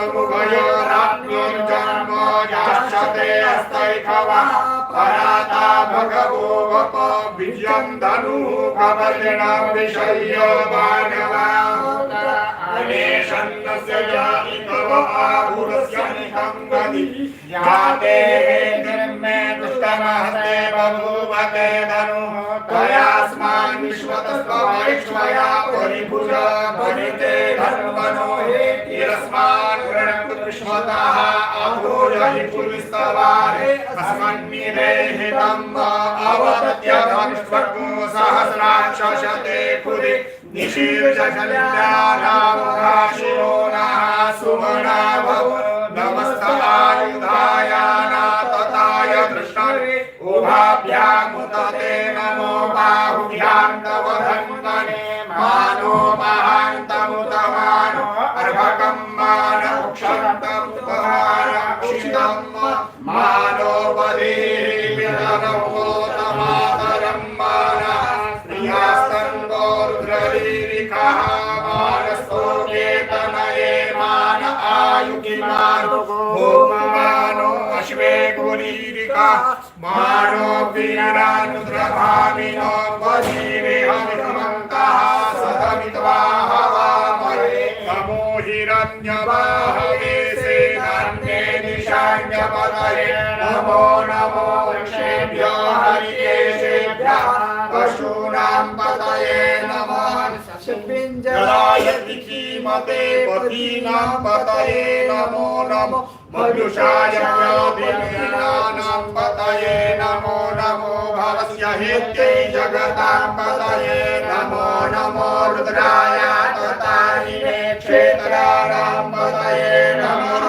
स्वमुभयोरात्म्योर्जन्म याश्चते अस्तैखवा पराता भगवो वप विजयं धनुः कवलिन विषय्य मानवा अनेशन्नस्य जातिकव आहुरस्य निकं गति जाते निर्मे दुष्टमहते बभूवते धनुः। त्वयास्मान् परिभुज धन्वनो हे विश्वतः पुलिस्तवारे अस्मन्निरे सहस्राक्षशते खुरि निशीर्षशल्यानामुखाशिरो नः सुमना नमस्तायुधाय नातताय कृष्णरे उभाभ्यामुदते नमो मानो महान्तमुतमानो अर्भकं मानक्षन्तमुपहारक्षितं मानो वीरानुद्रभामिनो बलीरेहमितमन्तः सदमित्वा हवामहे नमो हिरण्यवाहवे सेनान्ये निशान्यपतये नमो नमो वृक्षेभ्यो हरिकेशेभ्यः पशूनां पतये नमः जलाय दिखीमते पतीनां पतये नमो नमो मयुषाय व्याधिनानां पतये नमो नमो भवस्य हेत्यै जगतां पतये नमो नमो रुद्राय तताहिने क्षेत्राणां पतये नमो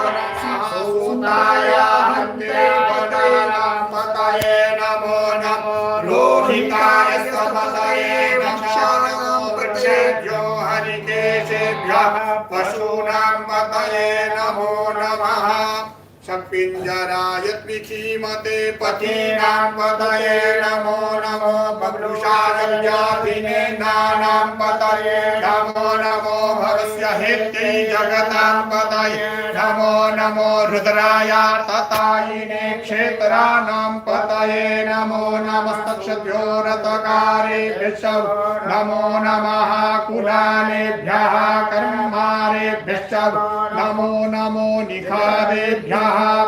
सूताय हन्ते वनानां पतये नमो नमो रोहिताय सपतये वृक्षेभ्यो हरिकेशेभ्यः पशूनां पतये नमो नमः Shall द्विखीमते पतीनां पतये नमो नमो बभ्रुषादव्याधिने नानां पतये नमो नमो भवस्य हेत्यै जगतां पतये नमो नमो रुद्राय ततायिने क्षेत्राणां पतये नमो नमस्तक्षभ्यो रथकारेभ्यश्च नमो नमः कुलालेभ्यः कर्मारेभ्यश्च नमो नमो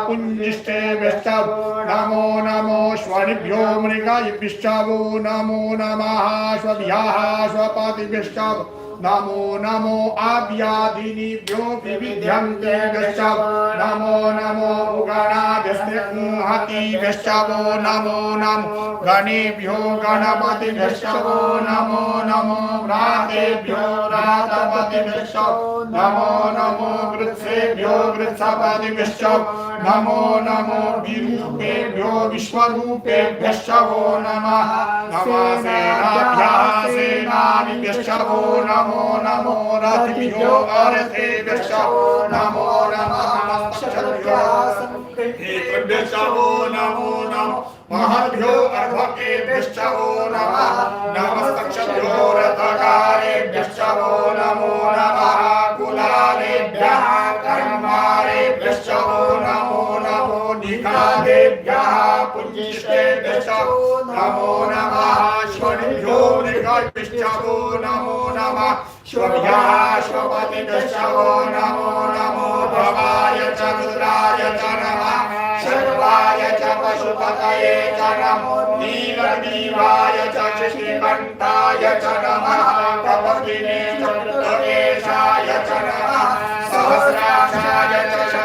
निखादेभ्यः पुण्यिष्टेभ्यश्च नमो नमो स्वनिभ्यो मृगैभ्यश्च वो नमो नमः स्वभ्यः स्वपतिभ्यश्च नमो नमो आव्याधिनिभ्यो विविध्यन्तेभ्यश्च नमो नमो गणाभ्यस्तिहतिभ्यश्च वो नमो नमो गणेभ्यो गणपतिभ्यश्च वो नमो नमो व्रातेभ्यो रातपतिभ्यश्च नमो नमो वृत्सेभ्यो वृत्सपतिभ्यश्च नमो नमो विरूपेभ्यो विश्वरूपेभ्यश्च वो नमः। नमः सेनाभ्यः सेनानिभ्यश्च वो नमो नमो रथिभ्यो अरथेभ्यश्च नमो नमः हेतुभ्यश्च वो नमो नमो महद्भ्यो अर्भकेभ्यश्च वो नमः नमस्तक्षभ्यो रथकारेभ्यश्च वो श्वपतिभ्यश्च वो नमो नमो भवाय च रुद्राय च नमः। सर्वाय च पशुपतये च नमो नीलनीवाय च श्रीकण्ठाय च नमः। कपतिने च कृतकेशाय च नमः। सहस्राक्षाय च शतधन्वने च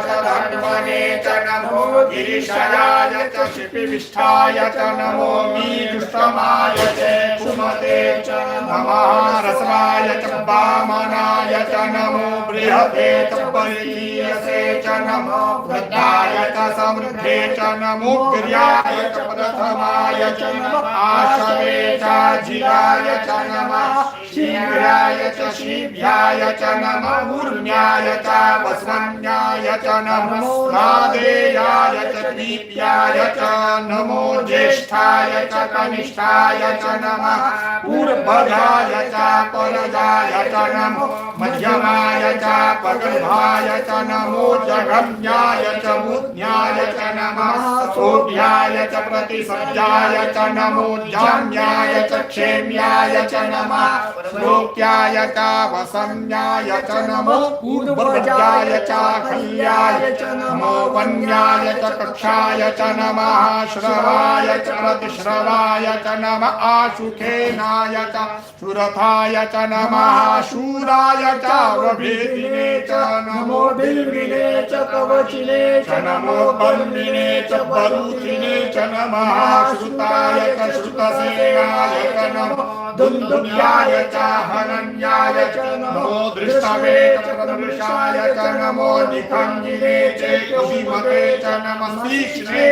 नमो गिरिशयाय च शिपिविष्ठाय च नमो मीदुष्टमाय च सुमते च नमः रसवाय च वामनाय च नमो बृहते च बलीयसे च नमो वृद्धाय च समृद्धे च नमो गिर्याय च प्रथमाय च नमः आशवे च जिराय च नमः शीघ्राय च शीभ्याय च नमः गुर्म्याय च वसन्याय च नमो नादेयाय च दीप्याय च नमो ज्येष्ठाय च कनिष्ठाय च नमः पूर्वजाय च परजाय च नमो मध्यमाय च पगर्भाय च नमो जगम्याय च मुज्ञाय च नमः सोढ्याय च प्रतिसज्जाय च नमो जाम्याय च क्षेम्याय च नमः श्लोक्याय च वसम्याय च नमो पूर्वजाय च खल्याय च नमो वन्याय च कक्षाय च नमः श्रवाय च प्रतिश्रवाय च नमः आशुखेनाय च सुरथाय च नमः शूराय च वभेदिने च नमो बिल्विने च कवचिने च नमो बन्दिने च बलूचिने च नमः श्रुताय च श्रुतसेनाय च नमो दुन्दुभ्याय च हनन्याय च नमो दृष्टवे च प्रदृशाय च नमो निखण्डिने च कुशिमते च नमः तीक्ष्णे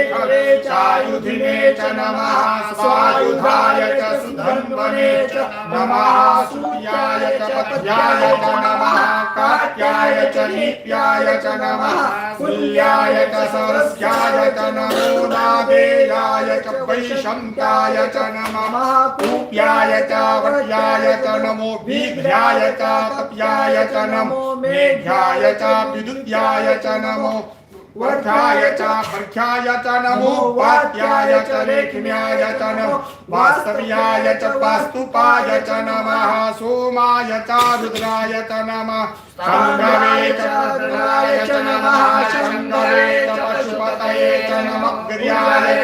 चायुधिने च नमः स्वायुधाय च सुधन्वने च नमः सूर्याय च पद्याय च नमः कात्याय च नित्याय च नमः कुल्याय च सरस्याय च नमो नादेयाय च वैशन्त्याय च नमः कूप्याय च वट्याय च नमो विघ्याय च च नमो मेघ्याय च विदुद्याय च नमो वर्धाय च वर्षाय च नमो वात्याय च लेखन्याय च नमो वास्तव्याय च वास्तुपाय च नमः सोमाय च रुद्राय च नमः शङ्करे च रुद्राय च नमः शङ्करे च पशुपतये च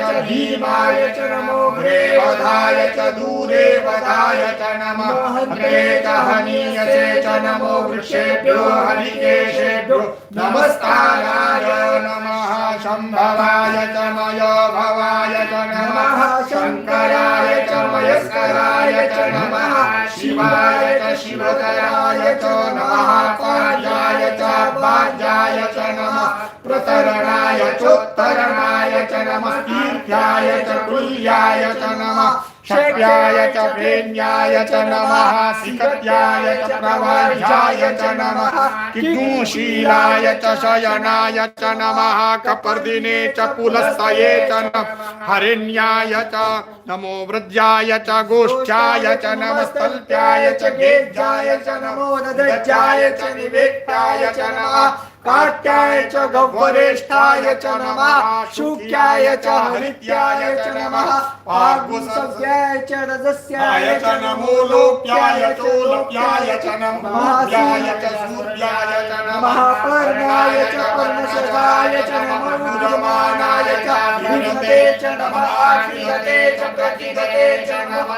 च भीमाय च नमो ग्रेवधाय च दूरेवधाय च नमः च हनीयसे च नमो वृक्षेभ्यो, हरिकेशेभ्यो नमस्काराय नमः, शम्भवाय च मयो भवाय च नमः, शङ्कराय च मयस्कराय च नमः, शिवाय च शिवतयाय च नमः पार्याय च पार्याय च नमः प्रतरणाय चोत्तरणाय च नमः तीर्थ्याय च कुल्याय च नमः। शक्याय च प्रेम्याय च नमः सिकत्याय च प्रवाह्याय च नमः किग्मुशीलाय च शयनाय च नमः कपर्दिने च पुलस्तये च हरिण्याय च नमो वृद्धाय च गोष्ठ्याय च नमस्तल्प्याय च गेज्जाय च नमो दज्जाय च निवेक्ताय च नमः काट्याय च गह्वरेष्ठाय च नमः, शुक्याय च हरित्याय च नमः पार्गुसव्याय च रजस्याय च नमो लोक्याय चोलोक्याय च नमः च सूर्याय च नमः पर्णाय च पर्णशराय च नमः उदमानाय च विनते च नमः आक्रियते च, प्रतिगते च नमः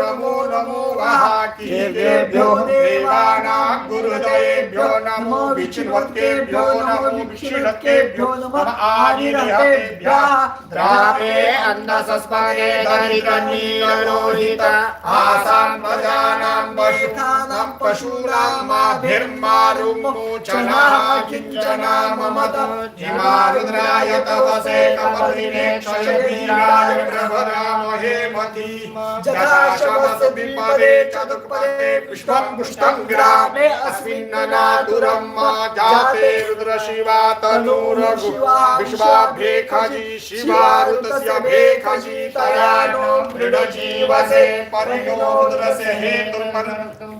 नमो नमो वाहाकेभ्यो देवानां गुरुदयेभ्यो नमो विचिन्वत्तेभ्यो नमो विक्षिणत्तेभ्यो नमः आदिरहतेभ्यः द्रावे अन्नसस्मरे दरिद्रनीललोहित आसां प्रजानां पशुनां पशूनां माभिर्मारुमोचनः किञ्चना ममत जिमारुद्राय तवसे कपर्दिने क्षयवीराय प्रभरामहे मती जटाशवस विपदे चतुष्पदे पुष्पं पुष्पं ग्रामे अस्मिन्ननादुरं मा जाते रुद्रशिवा तनूरगु। शिवारुतस्य तयानो मृडजीवसे परिणो रुद्रस्य हेतुर्मन। कल्कस्य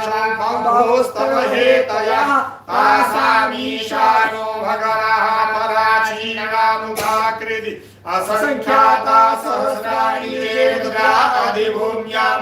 हेतयः तासामीशानो भगवः असङ्ख्याता सहस्राणि ते रुद्रा अधिभूम्यां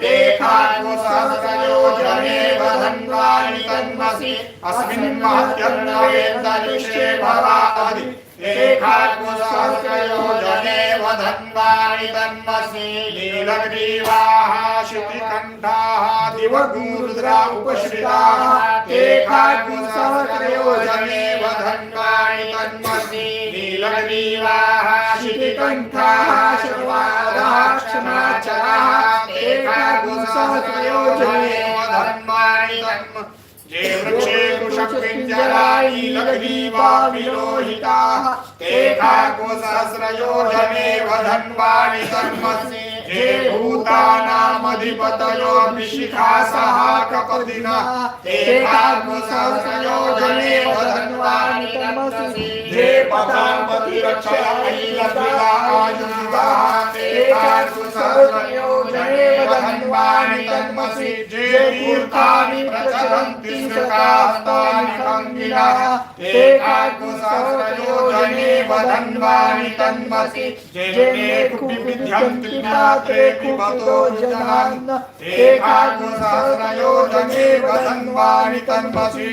देखान्वो सहस्रयोजने वधन्वानि तन्मसि। अस्मिन् महत्यन्नवेन्दनिषे भवादि। एकात्म सहस्रयोजने वधन्वानि तन्मसि। नीलग्रीवाः शितिकण्ठाः दिवगुरुद्रा उपश्रिताः एकात्म सहस्रयोजने तन्मसि। शितिकण्ठाः कंठाः शर्वादाः क्षमाचराः धर्माणि धर्म जे वृक्षे कुशपिञ्जराणि लघ्वीवा विलोहिताः खागुसहस्रयोजने वधन्वाणि धर्मसि जे भूतानामधिपतयो विशिखासः कपदिनः। ते खागुसहस्रयोजने वधन्वानि तन्मसि जे पदापति रक्षायुधाः ते जने वदन्वानि तन्मसि जे तीर्थानि प्रचलन्ति सुखास्तानि खङ्गिनः। ते खागुसहस्रयोजने वधन्वानि तन्मसि जे ते कुपिविद्यन्ति ते पिबतो जनान् ते खागुसहस्रयोजने वधन्वानि तन्मसि।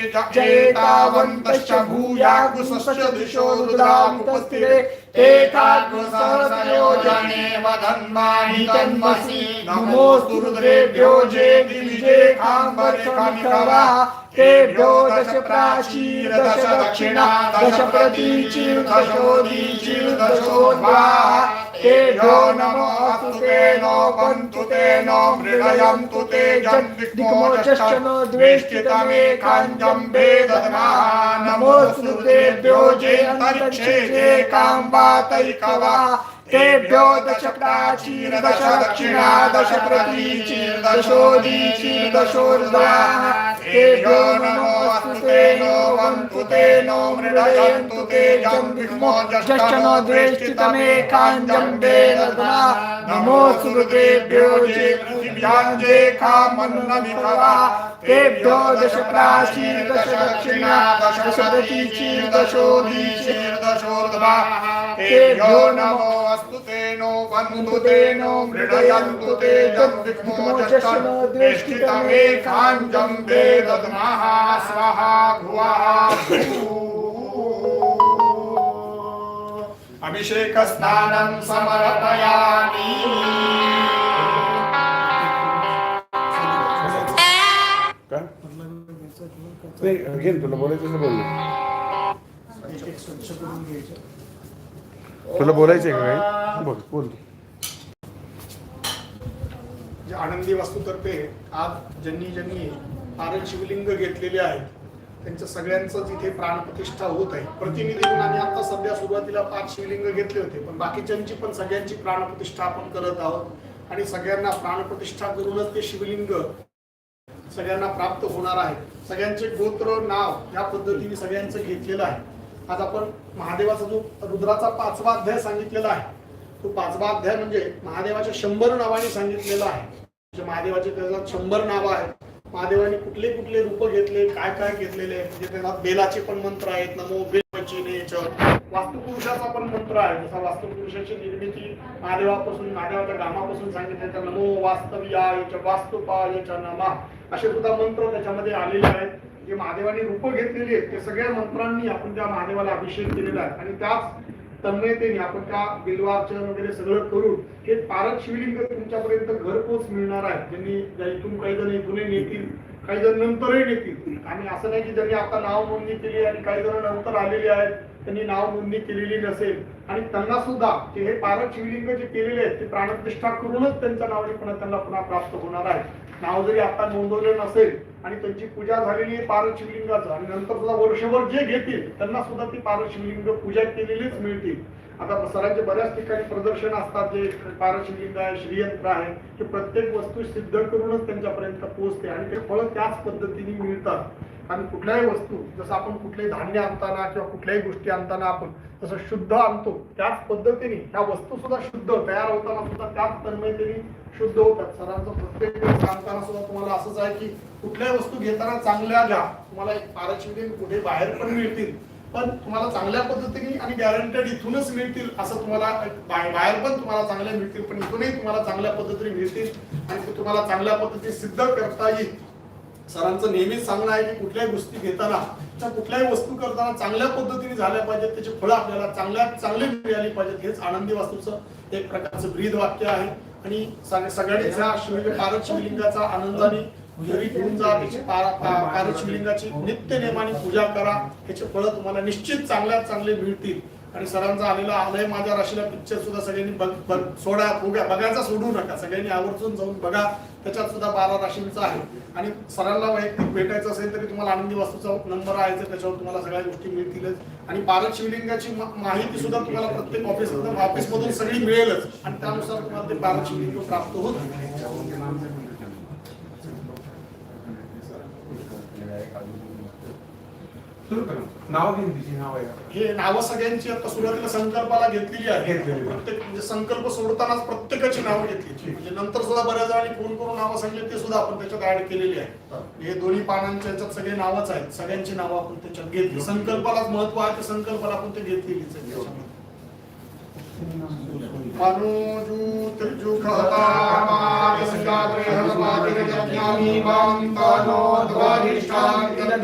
नमोऽस्तु रुद्रेभ्यो जे दिविजे खाम्बरे तेभ्यो दश प्राचीर दश दक्षिणा दश प्रतीचीर दशोदीचीर दशोद्वा तेभ्यो नमोऽस्तु ते नो बन्तु ते नो मृगयन्तु ते जन्दिक्मोचश्च नो द्वेष्टितमेकाञ्जं वेदनाः नमोऽस्तु तेभ्यो जे अन्तरिक्षे तेभ्यो दश प्राचीर दश दक्षिणा दश प्रतीचीर दशोदीचीर दशोर्ध्वाः तेभ्यो नमोऽस्तु ते नो वन्तु ते नो मृडयन्तु ते जम्बिग्मोजश्च नो द्वेष्टितमेकाञ्जं वेदना नमोऽस्तु तेभ्यो जे पृथिव्यां जे कामन्नमिकवा तेभ्यो दश प्राचीर दश दक्षिणा दश प्रतीचीर दशोदीचीर दशोर्ध्वा तेभ्यो नमो अस्तु ते नो वन्तु ते नो मृडयन्तु ते जम्बिग्मोजश्च नो द्वेष्टितमेकाञ्जं वेदनाः स्वाहा भुवः अभिषेक स्नानं समर्पयामि का नाही घेन तुला बोलायचं तर तुला बोलायचं आहे का काही? बोल बोल. जे आनंदी वास्तूतर्फे आज ज्यांनी ज्यांनी फार शिवलिंग घेतलेले आहेत त्यांच्या सगळ्यांचं तिथे प्राणप्रतिष्ठा होत आहे प्रतिनिधी म्हणून आम्ही आता सध्या सुरुवातीला पाच शिवलिंग घेतले होते पण बाकीच्यांची पण सगळ्यांची प्राणप्रतिष्ठा आपण करत आहोत. आणि सगळ्यांना प्राणप्रतिष्ठा करूनच ते शिवलिंग सगळ्यांना प्राप्त होणार आहे सगळ्यांचे गोत्र नाव या पद्धतीने सगळ्यांचं घेतलेलं आहे. आज आपण महादेवाचा जो रुद्राचा पाचवा अध्याय सांगितलेला आहे तो पाचवा अध्याय म्हणजे महादेवाच्या शंभर नावाने सांगितलेला आहे. म्हणजे महादेवाचे त्याला शंभर नाव आहेत. महादेवाने कुठले कुठले रूप घेतले काय काय घेतलेले म्हणजे त्याच्यात बेलाचे पण मंत्र आहेत नमो बेलवचिने वास्तुपुरुषाचा पण मंत्र आहे. जसा वास्तुपुरुषाची निर्मिती महादेवापासून महादेवाच्या गामापासून सांगितले तर नमो वास्तव्याय च वास्तुपाय च नमा. असे सुद्धा मंत्र त्याच्यामध्ये आलेले आहेत. जे महादेवाने रूप घेतलेली आहेत ते सगळ्या मंत्रांनी आपण त्या महादेवाला अभिषेक केलेला आहे. आणि त्याच तन्मयतेने आपण त्या बिल्वार्चन वगैरे सगळं करून हे पारक शिवलिंग तुमच्यापर्यंत घरपोच मिळणार आहे. ज्यांनी इथून काही जण इथूनही नेतील काही जण नंतरही नेतील. आणि असं नाही की ज्यांनी आता नाव नोंदणी केली आणि काही जण नंतर आलेले आहेत त्यांनी नाव नोंदणी केलेली नसेल. आणि त्यांना सुद्धा जे हे पारक शिवलिंग जे केलेले आहेत ते प्राणप्रतिष्ठा करूनच त्यांचा नाव पुन्हा त्यांना पुन्हा प्राप्त होणार आहे. नाव जरी आता नोंदवले नसेल आणि त्यांची पूजा झालेली आहे पारद शिवलिंगाचं आणि नंतर सुद्धा वर्षभर जे घेतील त्यांना सुद्धा ती पारद शिवलिंग पूजा केलेलीच मिळतील. आता सरांचे बऱ्याच ठिकाणी प्रदर्शन असतात जे पारशिवलिंग आहे श्रीयंत्र आहे की प्रत्येक वस्तू सिद्ध करूनच त्यांच्यापर्यंत पोहोचते. आणि ते फळ त्याच पद्धतीने मिळतात. आणि कुठल्याही वस्तू जसं आपण कुठलेही धान्य आणताना किंवा कुठल्याही गोष्टी आणताना आपण जसं शुद्ध आणतो त्याच पद्धतीने ह्या वस्तू सुद्धा शुद्ध तयार होताना सुद्धा त्याच तन्मयतेने शुद्ध होतात. सरांचं प्रत्येक सांगताना सुद्धा तुम्हाला असंच आहे की कुठल्याही वस्तू घेताना चांगल्या घ्या तुम्हाला एक पारशिवतील कुठे बाहेर पण मिळतील. पण तुम्हाला चांगल्या पद्धतीने आणि गॅरंटेड इथूनच मिळतील असं तुम्हाला बाहेर बाहेर पण तुम्हाला चांगल्या मिळतील पण इथूनही तुम्हाला चांगल्या पद्धतीने मिळतील आणि ते तुम्हाला चांगल्या पद्धतीने सिद्ध करता येईल. सरांचं नेहमीच सांगणं आहे की कुठल्याही गोष्टी घेताना त्या कुठल्याही वस्तू करताना चांगल्या पद्धतीने झाल्या पाहिजेत त्याची फळं आपल्याला चांगल्या चांगले मिळाली पाहिजेत. हेच आनंदी वास्तूचं एक प्रकारचं ब्रीद वाक्य आहे. आणि सगळ्यांनीच ह्या शिवलिंग पारद शिवलिंगाचा आनंदाने घरी घेऊन जा त्याची पारद शिवलिंगाची नित्य नेमाने पूजा करा. त्याचे फळं तुम्हाला निश्चित चांगल्यात चांगले मिळतील. आणि सरांचा आलेला आलंय माझ्या राशीला पिक्चर सुद्धा सगळ्यांनी बघ बघ सोडा बघा बघायचा सोडू नका. सगळ्यांनी आवर्जून जाऊन बघा त्याच्यात सुद्धा बारा राशींचा आहे. आणि सरांना वैयक्तिक भेटायचं असेल तरी तुम्हाला आनंदी वास्तूचा नंबर आहे त्याच्यावर तुम्हाला सगळ्या गोष्टी मिळतीलच. आणि पारद शिवलिंगाची माहिती सुद्धा तुम्हाला प्रत्येक ऑफिस ऑफिसमधून सगळी मिळेलच. आणि त्यानुसार तुम्हाला ते पारद शिवलिंग प्राप्त होत. सुरू करा. नाव घेऊन तिची नाव आहे हे नावं सगळ्यांची आता सुरुवातीला संकल्पाला घेतलेली आहे घेतलेली. प्रत्येक म्हणजे संकल्प सोडतानाच प्रत्येकाची नावं घेतली. म्हणजे नंतर सुद्धा बऱ्याच जणांनी फोन करून नावं सांगले ते सुद्धा आपण त्याच्यात ऍड केलेली आहे हे. दोन्ही पानांच्या याच्यात सगळे नावच आहेत. सगळ्यांची नावं आपण त्याच्यात घेतली. संकल्पालाच महत्त्व आहे ते संकल्पाला आपण ते घेतलेलीच आहे त्याच्यामध्ये. मनोजू त्रिजु कहता मागस्याग्रे हनुमादिर जज्ञामी मां तनो द्वारिष्ठां यज्ञं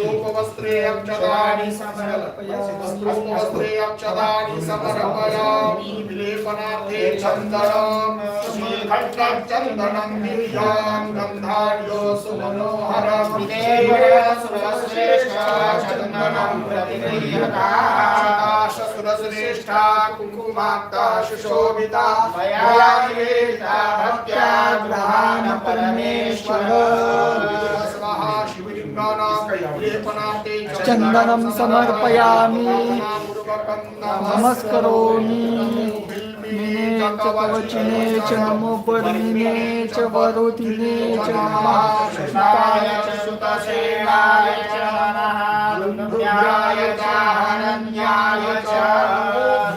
वस्त्रोपवस्त्रे अक्षतानि समर्पयामि। वस्त्रोपवस्त्रे अक्षतानि समर्पयामि। विलेपनार्थे चन्दनं श्रीघट्टचन्दनं दिव्यां गन्धाढ्यो सुमनोहरं चन्दनं प्रतिगृह्यता। कुङ्कुमाक्ता सुशोभिता। मया निवेदिता भक्त्या गृहाण परमेश्वर चन्दनं समर्पयामि। नमस्करोमि। मिने च कवचिने च वरोधिने च नमः। सुतसेनाय च नमः। च हनन्याय च।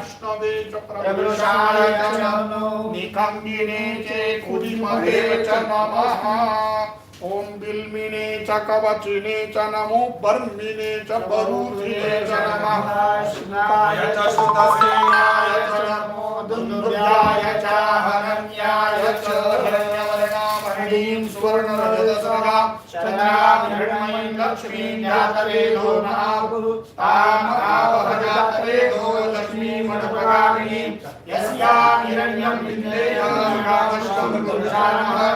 विष्णवे च नमो। निखण्डिने च कुदिमहे च नमः। ॐ बिल्मिने च कवचिने च नमो बर्मिने च बरूथिने च नमः। शिवाय च सुतसेनाय च नमो दुन्दुभ्याय च हनन्याय च। हिरण्यवर्णामणिं सुवर्णरजतसरगां चन्द्राभिर्मयीं लक्ष्मीं जातवेदो महागुरु तामहावहजातवेदो लक्ष्मीमणपगामिनीं यस्यां हिरण्यं विन्देयं अश्वपूर्वां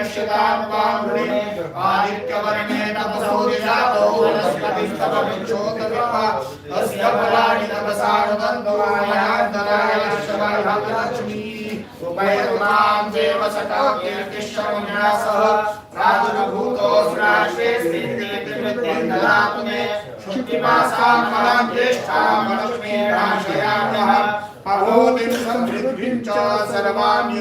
शतां आदित्यवर्णे तपसो दिशातो वनस्पतिस्तव विक्षोतविप्पा फलानि तपसानुबन्धो मयान्तराय उपयतुमां देव सकाकीर्तिश्रवण्यासः प्रादुर्भूतोऽस्राश्रे स्थितिर्वृत्तिं शुक्तिमासां फलां ज्येष्ठां लक्ष्मीराशयाम्यः अहोतिं समृद्धिं च सर्वान्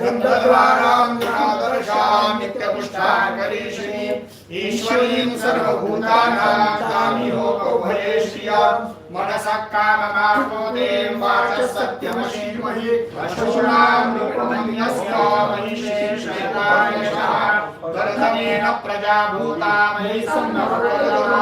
गन्धद्वारां गुणादर्शां नित्यपुष्टां करीषिणीं ईश्वरीं सर्वभूतानां तामिहोपभये श्रियाँ मनसः कामकामोदें वाचः सत्यमशीमहि पशूनां रूपमन्यस्य मनीषे श्वेतायशः वर्धनेन प्रजा भूता मयि सम्भवतमा